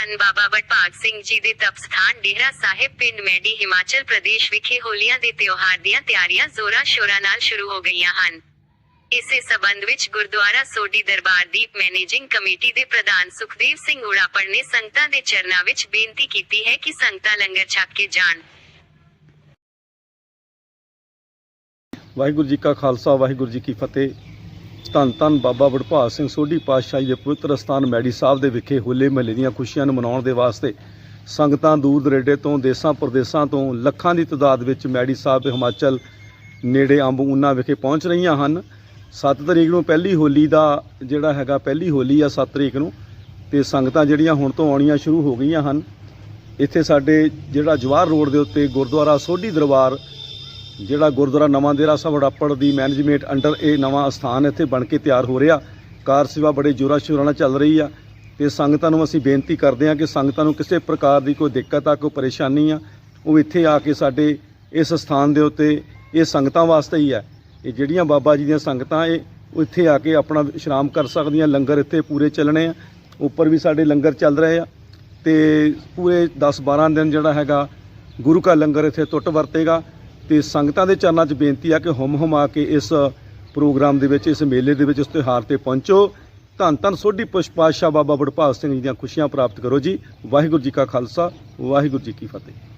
ਧੰਨ ਬਾਬਾ ਵਡਭਾਗ ਸਿੰਘ ਜੀ ਦੇ ਤਪਸਥਾਨ ਡੇਹਰਾ ਸਾਹਿਬ ਪਿੰਡ ਮੈਡੀ ਹਿਮਾਚਲ ਪ੍ਰਦੇਸ਼ ਵਿਖੇ ਹੋਲੀਆਂ ਦੇ ਤਿਉਹਾਰ ਦੀਆਂ ਤਿਆਰੀਆਂ ਜ਼ੋਰਾਂ ਸ਼ੋਰਾਂ ਨਾਲ ਸ਼ੁਰੂ ਹੋ ਗਈਆਂ ਹਨ। ਇਸੇ ਸਬੰਧ ਵਿੱਚ ਗੁਰਦੁਆਰਾ ਸੋਢੀ ਦਰਬਾਰ ਦੀਪ ਮੈਨੇਜਿੰਗ ਕਮੇਟੀ ਦੇ ਪ੍ਰਧਾਨ ਸੁਖਦੇਵ ਸਿੰਘ ਉੜਾਪੜ ਨੇ ਸੰਗਤਾਂ ਦੇ ਚਰਨਾਂ ਵਿੱਚ ਬੇਨਤੀ ਕੀਤੀ ਹੈ ਕਿ ਸੰਗਤਾਂ ਲੰਗਰ ਛਕ ਕੇ ਜਾਣ। ਵਾਹਿਗੁਰੂ ਜੀ ਕਾ ਖਾਲਸਾ, ਵਾਹਿਗੁਰੂ ਜੀ ਕੀ ਫਤਿਹ। ਧੰਨ ਧੰਨ ਬਾਬਾ ਵਡਭਾਗ ਸਿੰਘ ਸੋਢੀ ਪਾਤਸ਼ਾਹੀ ਦੇ ਪਵਿੱਤਰ ਸਥਾਨ ਮੈਡੀ ਸਾਹਿਬ ਦੇ ਵਿਖੇ ਹੋਲੇ ਮਹੱਲੇ ਦੀਆਂ ਖੁਸ਼ੀਆਂ ਨੂੰ ਮਨਾਉਣ ਦੇ ਵਾਸਤੇ ਸੰਗਤਾਂ ਦੂਰ ਦਰੇਡੇ ਤੋਂ, ਦੇਸਾਂ ਪ੍ਰਦੇਸਾਂ ਤੋਂ, ਲੱਖਾਂ ਦੀ ਤਦਾਦ ਵਿੱਚ ਮੈਡੀ ਸਾਹਿਬ ਹਿਮਾਚਲ ਨੇੜੇ ਅੰਬ ਊਨਾ ਵਿਖੇ ਪਹੁੰਚ ਰਹੀਆਂ ਹਨ। 7 ਤਰੀਕ ਨੂੰ ਪਹਿਲੀ ਹੋਲੀ ਦਾ ਜਿਹੜਾ ਹੈਗਾ, ਪਹਿਲੀ ਹੋਲੀ ਆ 7 ਤਰੀਕ ਨੂੰ, ਤੇ ਸੰਗਤਾਂ ਜਿਹੜੀਆਂ ਹੁਣ ਤੋਂ ਆਉਣੀਆਂ ਸ਼ੁਰੂ ਹੋ ਗਈਆਂ ਹਨ। ਇੱਥੇ ਸਾਡੇ ਜਿਹੜਾ ਜਵਾਹਰ ਰੋਡ ਦੇ ਉੱਤੇ ਗੁਰਦੁਆਰਾ ਸੋਢੀ ਦਰਬਾਰ ਜਿਹੜਾ ਗੁਰਦੁਆਰਾ ਨਵਾਂ ਦੇਰਾ ਸਾਹਿਬ ਹੜੱਪੜ ਦੀ ਮੈਨੇਜਮੈਂਟ ਅੰਡਰ ਇਹ ਨਵਾਂ ਸਥਾਨ ਇੱਥੇ ਬਣ ਕੇ ਤਿਆਰ ਹੋ ਰਿਹਾ। ਕਾਰ ਸੇਵਾ ਬੜੇ ਜੋਰਾਂ ਸ਼ੋਰਾਂ ਨਾਲ ਚੱਲ ਰਹੀ ਆ। ਤੇ ਸੰਗਤਾਂ ਨੂੰ ਅਸੀਂ ਬੇਨਤੀ ਕਰਦੇ ਹਾਂ ਕਿ ਸੰਗਤਾਂ ਨੂੰ ਕਿਸੇ ਪ੍ਰਕਾਰ ਦੀ ਕੋਈ ਦਿੱਕਤ ਆ, ਕੋਈ ਪਰੇਸ਼ਾਨੀ ਆ, ਉਹ ਇੱਥੇ ਆ ਕੇ ਸਾਡੇ ਇਸ ਸਥਾਨ ਦੇ ਉੱਤੇ ਇਹ ਸੰਗਤਾਂ ਵਾਸਤੇ ਹੀ ਆ। ਇਹ ਜਿਹੜੀਆਂ ਬਾਬਾ ਜੀ ਦੀਆਂ ਸੰਗਤਾਂ, ਇਹ ਉਹ ਇੱਥੇ ਆ ਕੇ ਆਪਣਾ ਵਿਸ਼ਰਾਮ ਕਰ ਸਕਦੀਆਂ, ਲੰਗਰ ਇੱਥੇ ਪੂਰੇ ਚੱਲਣੇ ਆ। ਉੱਪਰ ਵੀ ਸਾਡੇ ਲੰਗਰ ਚੱਲ ਰਹੇ ਆ। ਤੇ ਪੂਰੇ 10 12 ਦਿਨ ਜਿਹੜਾ ਹੈਗਾ ਗੁਰੂ ਕਾ ਲੰਗਰ ਇੱਥੇ ਟੁੱਟ ਵਰਤੇਗਾ। ਤੇ ਸੰਗਤਾਂ ਦੇ ਚਰਨਾਂ 'ਚ ਬੇਨਤੀ ਆ ਕਿ ਹੁਮ ਹੁਮ ਆ ਕੇ ਇਸ ਪ੍ਰੋਗਰਾਮ ਦੇ ਵਿੱਚ, ਇਸ ਮੇਲੇ ਦੇ ਵਿੱਚ, ਇਸ ਤਿਉਹਾਰ ਤੇ ਪਹੁੰਚੋ। ਧੰਨ ਧੰਨ ਸੋਢੀ ਪੁਸ਼ਪ ਪਾਤਸ਼ਾਹ ਬਾਬਾ ਬੜਪਾਲ ਸਿੰਘ ਜੀ ਦੀਆਂ ਖੁਸ਼ੀਆਂ ਪ੍ਰਾਪਤ ਕਰੋ ਜੀ। ਵਾਹਿਗੁਰੂ ਜੀ ਕਾ ਖਾਲਸਾ, ਵਾਹਿਗੁਰੂ ਜੀ ਕੀ ਫਤਿਹ।